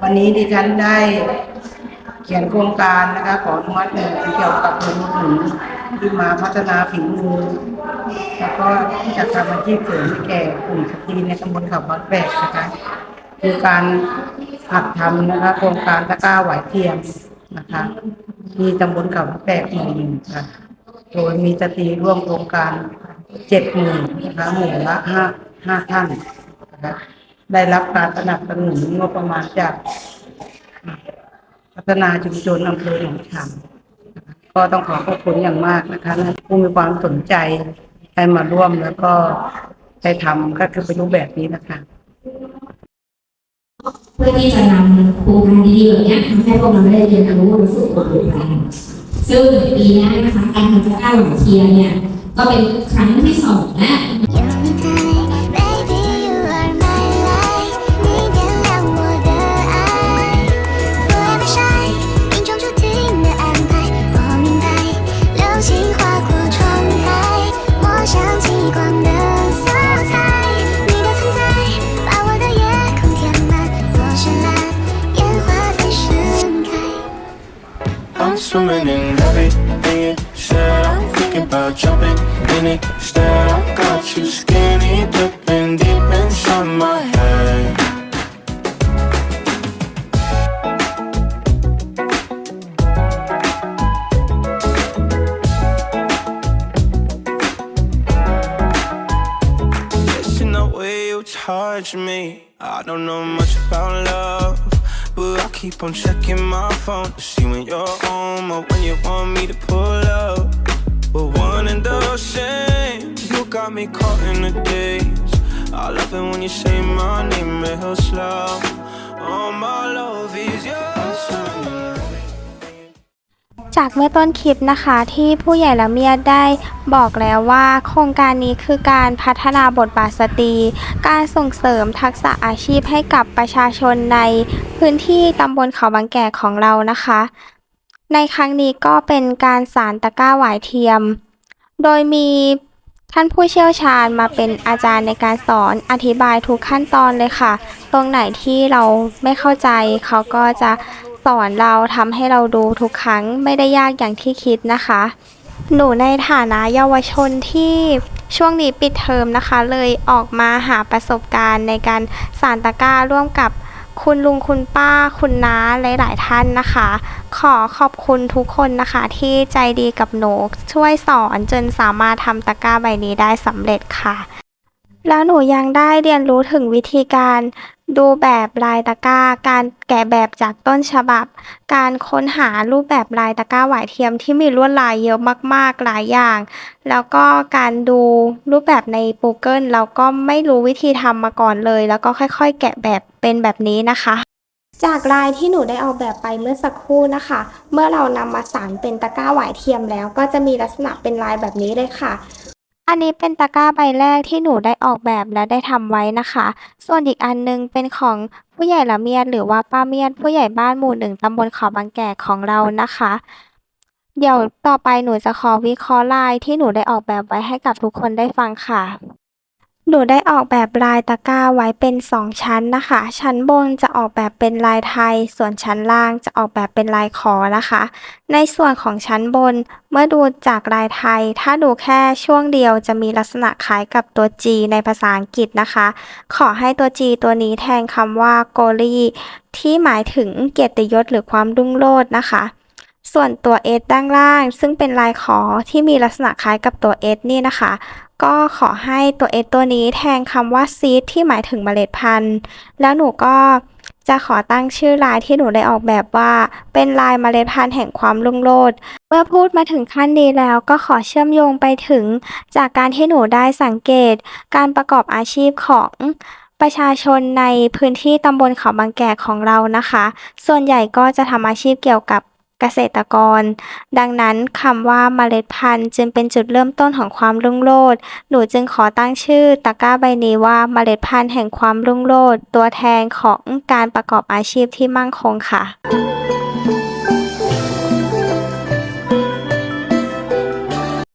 วันนี้ดิฉันได้เขียนโครงการนะคะขออนุมัติเงินเกี่ยวกับเงินหนุนที่มาพัฒนาฝีมือแล้วก็จะทำอาชีพเสริมแก่กลุ่มสตรีในตำบลเขาวัดแบกนะคะคือการหัดทำนะคะโครงการตะกร้าไหวเทียมนะคะที่ตำบลเขาวัดแบกหมู่หนึ่งค่ะโดยมีสตรีร่วมโครงการเจ็ดหมู่นะคะหมู่ละห้าห้าท่านนะคะ ได้รับการสนับสนุนงบประมาณจากพัฒนาชุมชนอำเภอหนองฉางก็ต้องขอขอบคุณอย่างมากนะคะผู้มีความสนใจได้มาร่วมแล้วก็ได้ทำก็คือเป็นรูปแบบนี้นะคะ เพื่อที่จะนำโครงการดีๆแบบนี้ยมาให้พวกเราได้เรียนรู้และฝึกฝนกันซึ่งปีนี้นะคะการทำจะก้าวหลงเทียนเนี่ย ก็เป็นครั้งที่สองและ about jumping in it. Instead, I got you skinny dipping deep inside my head. Listen the way you touch me. I don't know much about love, but I keep on checking my phone to see when you're home or when you want me to pull up. Got me caught in the days. I love it when you say my name real slow. All my love is yours. จากเมื่อต้นคลิปนะคะที่ผู้ใหญ่ละเมียดได้บอกแล้วว่าโครงการนี้คือการพัฒนาบทบาทสตรี การส่งเสริมทักษะอาชีพให้กับประชาชนในพื้นที่ตำบลเขาบางแก่ของเรานะคะ ในครั้งนี้ก็เป็นการสารตะกร้าหวายเทียม โดยมี ท่านผู้เชี่ยวชาญมาเป็นอาจารย์ในการสอนอธิบายทุกขั้นตอนเลยค่ะ ตรงไหนที่เราไม่เข้าใจ เขาก็จะสอนเราทำให้เราดูทุกครั้งไม่ได้ยากอย่างที่คิดนะคะ หนูในฐานะเยาวชนที่ช่วงนี้ปิดเทอมนะคะ เลยออกมาหาประสบการณ์ในการสานตะกร้าร่วมกับ คุณลุงคุณป้าคุณน้าหลาย ๆ ท่านนะคะ ขอขอบคุณทุกคนนะคะ ที่ใจดีกับหนูช่วยสอนจนสามารถทำตะกร้าใบนี้ได้สำเร็จค่ะ แล้วหนูยังได้เรียนรู้ถึงวิธีการดูแบบลายตะกร้า การแกะแบบจากต้นฉบับ การค้นหารูปแบบลายตะกร้าหวายเทียมที่มีลวดลายเยอะมากๆหลายอย่าง แล้วก็การดูรูปแบบใน Google เราก็ไม่รู้วิธีทำมาก่อนเลย แล้วก็ค่อยๆ แกะแบบเป็นแบบนี้นะคะ จากลายที่หนูได้ออกแบบไปเมื่อสักครู่นะคะ เมื่อเรานำมาสานเป็นตะกร้าหวายเทียมแล้ว ก็จะมีลักษณะเป็นลายแบบนี้เลยค่ะ อันนี้เป็นตะกร้าใบแรกที่หนูได้ออกแบบและได้ทำไว้นะคะ ส่วนอีกอันนึงเป็นของผู้ใหญ่ละเมียดหรือว่าป้าเมียดผู้ใหญ่บ้านหมู่หนึ่งตำบลเขาบางแก่ของเรานะคะ เดี๋ยวต่อไปหนูจะขอวิเคราะห์ลายที่หนูได้ออกแบบไว้ให้กับทุกคนได้ฟังค่ะ หนูได้ออกแบบลายตะกร้าไว้เป็น 2 ชั้นนะคะ ชั้นบนจะออกแบบเป็นลายไทย ส่วนชั้นล่างจะออกแบบเป็นลายขอนะคะ ในส่วนของชั้นบน เมื่อดูจากลายไทย ถ้าดูแค่ช่วงเดียวจะมีลักษณะคล้ายกับตัว G ในภาษาอังกฤษนะคะ ขอให้ตัว G ตัวนี้แทนคำว่า glory ที่หมายถึงเกียรติยศหรือความรุ่งโรจน์นะคะ ส่วนตัว S ด้านล่าง ซึ่งเป็นลายขอที่มีลักษณะคล้ายกับตัว S นี่นะคะ ก็ขอให้ตัว S ตัวนี้แทนคำว่า seed ที่หมายถึงเมล็ดพันธุ์ แล้วหนูก็จะขอตั้งชื่อลายที่หนูได้ออกแบบว่า เป็นลายเมล็ดพันธุ์แห่งความรุ่งโรจน์เมื่อพูดมาถึงขั้นนี้แล้วก็ขอเชื่อมโยงไปถึง จากการที่หนูได้สังเกต การประกอบอาชีพของประชาชนในพื้นที่ตำบลเขาบางแก่ของเรานะคะ ส่วนใหญ่ก็จะทำอาชีพเกี่ยวกับ เกษตรกร ดังนั้นคำว่าเมล็ดพันธุ์จึงเป็นจุดเริ่มต้นของความรุ่งโรจน์หนูจึงขอตั้งชื่อตะกร้าใบนี้ว่าเมล็ดพันธุ์แห่งความรุ่งโรจน์ตัวแทนของการประกอบอาชีพที่มั่งคงค่ะ